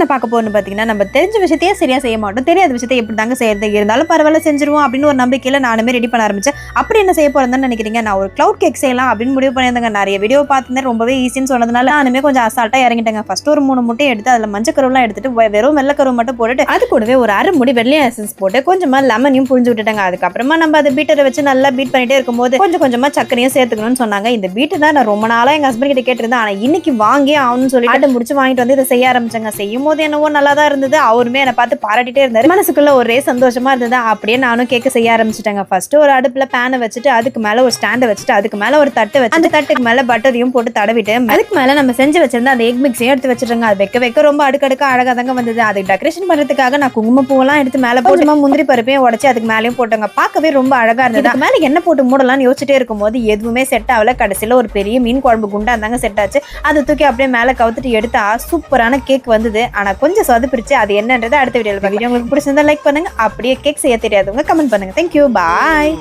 என்ன பார்க்க போகணும்னு பார்த்தீங்கன்னா நம்ம தெரிஞ்ச விஷயத்தையே சரியா செய்ய மாட்டோம். தெரியாத விஷயத்தை எப்படி தாங்க செய்யறது? இருந்தாலும் பரவாயில்ல செஞ்சிருவோம் அப்படின்னு ஒரு நம்பிக்கையில நானுமே ரெடி பண்ண ஆரம்பிச்சேன். அப்படி என்ன செய்ய போகிறேன்னு நினைக்கிறீங்க? நான் ஒரு க்ளவுட் கேக் செய்யலாம் அப்படின்னு முடிவு பண்ணியிருந்தேங்க. நிறைய வீடியோ பார்த்துருந்தேன். ரொம்பவே ஈஸின்னு சொன்னதுனால நானுமே கொஞ்சம் அசால்ட்டாக இறங்கிட்டேங்க. ஃபர்ஸ்ட் ஒரு மூணு முட்டையை எடுத்து அதில் மஞ்சள் கருவெல்லாம் எடுத்துட்டு வெறும் வெள்ளை கருவு மட்டும் போட்டுட்டு அது கூடவே ஒரு அரை முடி வெள்ளையும் எசன்ஸ் போட்டு கொஞ்சமா லெமனையும் புரிஞ்சு விட்டுட்டாங்க. அதுக்கப்புறமா நம்ம அதை பீட்டரை வச்சு நல்லா பீட் பண்ணிட்டே இருக்கும்போது கொஞ்சம் கொஞ்சமா சக்கரையும் சேர்த்துக்கணும்னு சொன்னாங்க. இந்த பீட்டர் தான் நான் ரொம்ப நாளாக எங்க ஹஸ்பண்ட் கிட்ட கேட்டிருந்தேன். ஆனா இன்னைக்கு வாங்கி ஆகணும்னு சொல்லிட்டு முடிச்சு வாங்கிட்டு வந்து இதை செய்ய ஆரம்பிச்சாங்க. செய்யும் போது என்னவோ நல்லா தான் இருந்தது. அவருமே என்னை பார்த்து பாராட்டிட்டே இருந்தார். மனசுக்குள்ள ஒரே சந்தோஷமா இருந்தது. அப்படியே நானும் கேட்க செய்ய ஆரம்பிச்சிட்டேங்க. ஃபர்ஸ்ட் ஒரு அடுப்புல பேனை வச்சுட்டு அதுக்கு மேல ஒரு ஸ்டாண்டை வச்சுட்டு அதுக்கு மேல ஒரு தட்டு வச்சு அந்த தட்டுக்கு மேல பட்டரையும் போட்டு தடவிட்டு அதுக்கு மேல நம்ம செஞ்சு வச்சிருந்த அந்த எக் மிக்ஸையும் எடுத்து வச்சிருங்க அது வைக்க வைக்க ரொம்ப அடுக்கடுக்க அழகா தாங்க வந்தது. அது டெக்கரேஷன் பண்றதுக்காக நான் குங்கும பூவெல்லாம் எடுத்து மேல போட்டு முந்திரி பருப்பையும் உடச்சி அதுக்கு மேலயும் போட்டோங்க. பார்க்கவே ரொம்ப அழகா இருந்தது. மேல என்ன போட்டு மூடலாம்னு யோசிச்சுட்டே இருக்கும்போது எதுவுமே செட் ஆகல. கடைசியில ஒரு பெரிய மீன் குழம்பு குண்டா இருந்தாங்க செட் ஆச்சு. அதை தூக்கி அப்படியே மேல கவுத்துட்டு எடுத்தா சூப்பரான கேக் வந்தது. ஆனால் கொஞ்சம் சொதப்பிருச்சு அது என்னன்றதை அடுத்த வீடியோவில் பார்க்கலாம். உங்களுக்கு பிடிச்சிருந்தா லைக் பண்ணுங்க. அப்படியே கேக் செய்ய தெரியாதவங்க கமெண்ட் பண்ணுங்க. Thank you bye